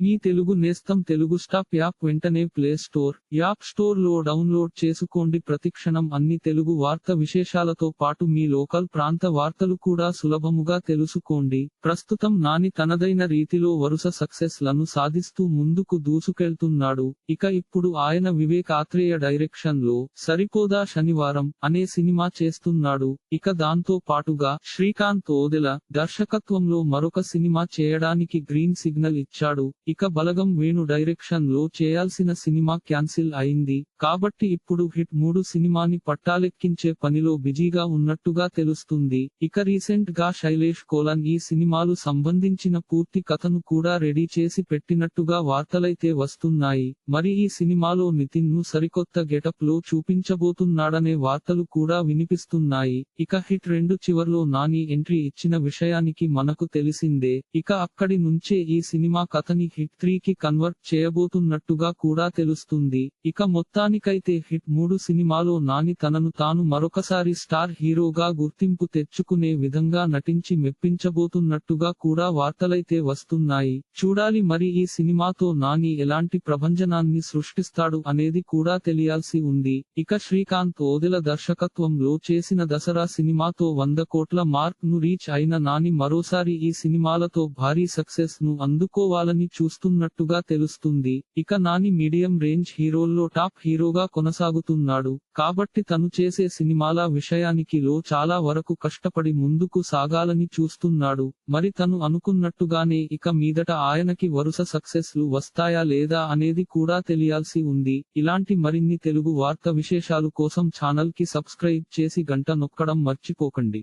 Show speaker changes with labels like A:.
A: మీ తెలుగు నేస్తం Telugu stop app వెంటనే play store app స్టోర్లో డౌన్లోడ్ చేసుకోండి. ప్రతిక్షణం అన్ని తెలుగు వార్త విశేషాలతో పాటు మీ లోకల్ ప్రాంత వార్తలు కూడా సులభముగా తెలుసుకోండి. ప్రస్తుతం నాని తనదైన రీతిలో వరుస సక్సెస్లను సాధిస్తూ ముందుకు దూసుకెళ్తున్నాడు. ఇక ఇప్పుడు ఆయన వివేక్ ఆత్రేయ డైరెక్షన్లో సరిపోదా శనివారం అనే సినిమా చేస్తున్నాడు. ఇక దాంతో పాటుగా శ్రీకాంత్ ఓదెల దర్శకత్వంలో మరొక సినిమా చేయడానికి గ్రీన్ సిగ్నల్ ఇచ్చాడు. ఇక బలగం వేణు డైరెక్షన్లో చేయాల్సిన సినిమా క్యాన్సిల్ అయింది. కాబట్టి ఇప్పుడు హిట్ మూడు సినిమాని పట్టాలెక్కించే పనిలో బిజీగా ఉన్నట్టుగా తెలుస్తుంది. ఇక రీసెంట్గా శైలేష్ కోలన్ ఈ సినిమాలు సంబంధించిన పూర్తి కథను కూడా రెడీ చేసి పెట్టినట్టుగా వార్తలైతే వస్తున్నాయి. మరి ఈ సినిమాలో నితిన్ను సరికొత్త గెటప్లో చూపించబోతున్నాడనే వార్తలు కూడా వినిపిస్తున్నాయి. ఇక హిట్ రెండు చివర్లో నాని ఎంట్రీ ఇచ్చిన విషయానికి మనకు తెలిసిందే. ఇక అక్కడి నుంచే ఈ సినిమా కథని హిట్ త్రీ కి కన్వర్ట్ చేయబోతున్నట్టుగా కూడా తెలుస్తుంది. ఇక మొత్తానికైతే హిట్ మూడు సినిమాలో నాని తనను తాను మరొకసారి స్టార్ హీరోగా గుర్తింపు తెచ్చుకునే విధంగా నటించి మెప్పించబోతున్నట్టుగా కూడా వార్తలైతే వస్తున్నాయి. చూడాలి మరి ఈ సినిమాతో నాని ఎలాంటి ప్రభంజనాన్ని సృష్టిస్తాడు అనేది కూడా తెలియాల్సి ఉంది. ఇక శ్రీకాంత్ ఓదెల దర్శకత్వంలో చేసిన దసరా సినిమాతో వంద కోట్ల మార్క్ను రీచ్ అయిన నాని మరోసారి ఈ సినిమాలతో భారీ సక్సెస్ను అందుకోవాలని చూస్తున్నట్టుగా తెలుస్తుంది. ఇక నాని మీడియం రేంజ్ హీరోల్లో టాప్ హీరోగా కొనసాగుతున్నాడు. కాబట్టి తను చేసే సినిమాల విషయానికి లో చాలా వరకు కష్టపడి ముందుకు సాగాలని చూస్తున్నాడు. మరి తను అనుకున్నట్టుగానే ఇక మీదట ఆయనకి వరుస సక్సెస్లు వస్తాయా లేదా అనేది కూడా తెలియాల్సి ఉంది. ఇలాంటి మరిన్ని తెలుగు వార్త విశేషాలు కోసం ఛానల్కి సబ్స్క్రైబ్ చేసి గంట నొక్కడం మర్చిపోకండి.